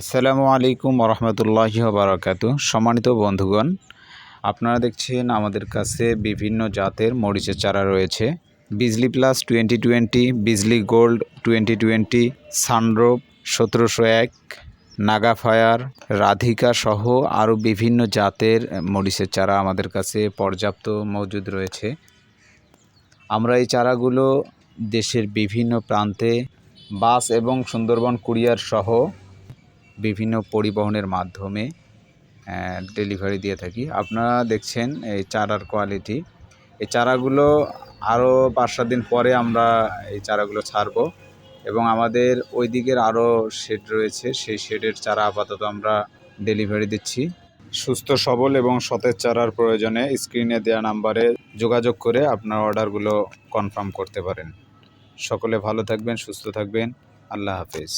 আসসালামু আলাইকুম রহমতুল্লাহ বারাকাতু সম্মানিত বন্ধুগণ, আপনারা দেখছেন আমাদের কাছে বিভিন্ন জাতের মরিচের চারা রয়েছে। Bijli plus twenty twenty Bijli gold twenty twenty sunroof সতেরোশো এক নাগা ফায়ার রাধিকা সহ আরও বিভিন্ন জাতের মরিচের চারা আমাদের কাছে পর্যাপ্ত মজুদ রয়েছে। আমরা এই চারাগুলো দেশের বিভিন্ন প্রান্তে বাস এবং সুন্দরবন কুরিয়ার সহ বিভিন্ন পরিবহনের মাধ্যমে ডেলিভারি দিয়ে থাকি। আপনারা দেখছেন এই চারার কোয়ালিটি এই চারাগুলো আরও পাঁচ সাত দিন পরে আমরা এই চারাগুলো ছাড়বো এবং আমাদের ওই দিকের আরও শেড রয়েছে, সেই শেডের চারা আপাতত আমরা ডেলিভারি দিচ্ছি। সুস্থ, সবল এবং সতেজ চারার প্রয়োজনে স্ক্রিনে দেওয়া নাম্বারে যোগাযোগ করে আপনার অর্ডারগুলো কনফার্ম করতে পারেন। সকলে ভালো থাকবেন, সুস্থ থাকবেন। আল্লাহ হাফেজ।